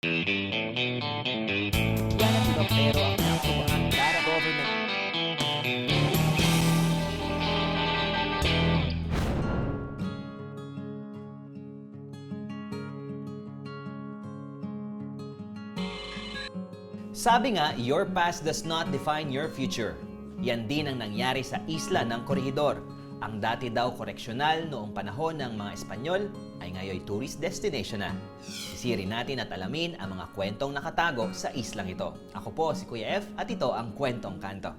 Sabi nga, your past does not define your future. Yan din ang nangyari sa isla ng Corregidor. Ang dati daw koreksyonal noong panahon ng mga Espanyol ay ngayon tourist destination na. Sisirin natin at alamin ang mga kwentong nakatago sa islang ito. Ako po si Kuya F at ito ang Kwentong Kanto.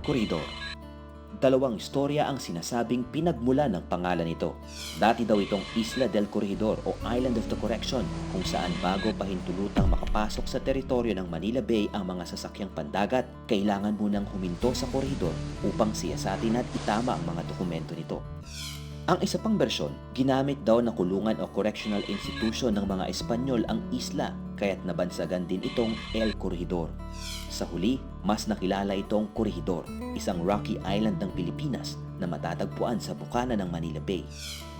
Koridor. Dalawang istorya ang sinasabing pinagmula ng pangalan nito. Dati daw itong Isla del Corregidor o Island of the Correction kung saan bago pahintulutang makapasok sa teritoryo ng Manila Bay ang mga sasakyang pandagat, kailangan munang huminto sa koridor upang siyasatin at itama ang mga dokumento nito. Ang isa pang bersyon, ginamit daw na kulungan o correctional institution ng mga Espanyol ang isla kaya't nabansagan din itong El Corregidor. Sa huli, mas nakilala itong Corregidor, isang rocky island ng Pilipinas na matatagpuan sa bukana ng Manila Bay.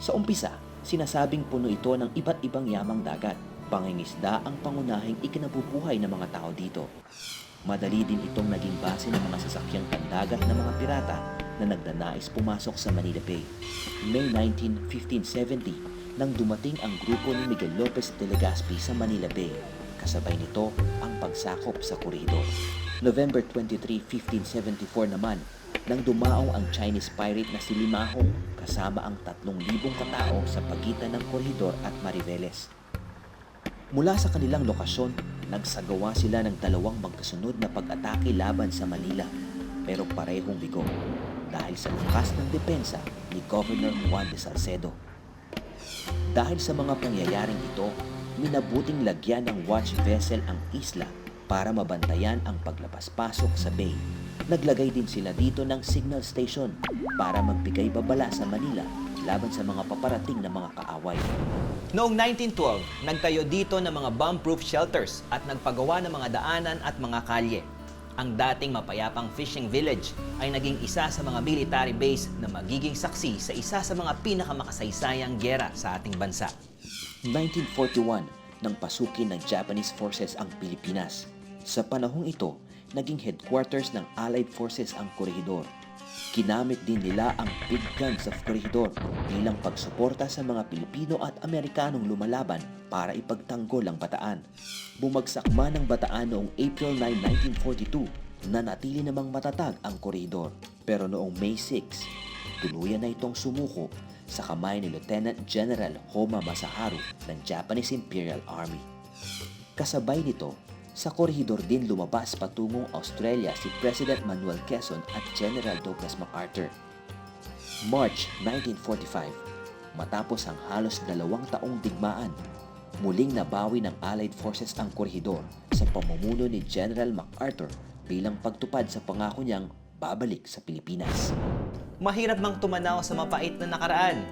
Sa umpisa, sinasabing puno ito ng iba't ibang yamang dagat. Pangingisda ang pangunahing ikinabubuhay ng mga tao dito. Madali din itong naging base ng mga sasakyang pandagat ng mga pirata na nagnanais pumasok sa Manila Bay. May 19, 1570 nang dumating ang grupo ni Miguel Lopez de Legazpi sa Manila Bay. Kasabay nito ang pagsakop sa koridor. November 23, 1574 naman nang dumaong ang Chinese pirate na si Limahong kasama ang 3,000 katao sa pagitan ng koridor at Mariveles. Mula sa kanilang lokasyon, nagsagawa sila ng dalawang magkasunod na pag-atake laban sa Manila pero parehong bigo dahil sa lakas ng depensa ni Governor Juan de Salcedo. Dahil sa mga pangyayaring ito, minabuting lagyan ng watch vessel ang isla para mabantayan ang paglabas-pasok sa bay. Naglagay din sila dito ng signal station para magbigay babala sa Manila laban sa mga paparating na mga kaaway. Noong 1912, nagtayo dito ng mga bomb-proof shelters at nagpagawa ng mga daanan at mga kalye. Ang dating mapayapang fishing village ay naging isa sa mga military base na magiging saksi sa isa sa mga pinakamakasaysayang gyera sa ating bansa. 1941 nang pasukin ng Japanese forces ang Pilipinas. Sa panahong ito, naging headquarters ng Allied forces ang Corregidor. Ginamit din nila ang big guns of Corregidor bilang pagsuporta sa mga Pilipino at Amerikanong lumalaban para ipagtanggol ang Bataan. Bumagsak man ang Bataan noong April 9, 1942 na natili namang matatag ang Corregidor. Pero noong May 6, tuluyan na itong sumuko sa kamay ni Lieutenant General Homa Masaharu ng Japanese Imperial Army. Kasabay nito, sa korhidor din lumabas patungong Australia si President Manuel Quezon at General Douglas MacArthur. March 1945, matapos ang halos dalawang taong digmaan, muling nabawi ng Allied Forces ang korhidor sa pamumuno ni General MacArthur bilang pagtupad sa pangako niyang babalik sa Pilipinas. Mahirap mang tumanaw sa mapait na nakaraan.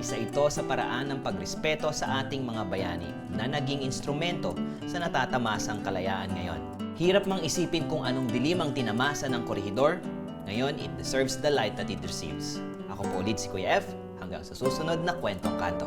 Isa ito sa paraan ng pagrespeto sa ating mga bayani na naging instrumento sa natatamasang kalayaan ngayon. Hirap mang isipin kung anong dilim ang tinamasa ng korehidor, ngayon it deserves the light that it receives. Ako po ulit si Kuya F, hanggang sa susunod na kwentong kanto.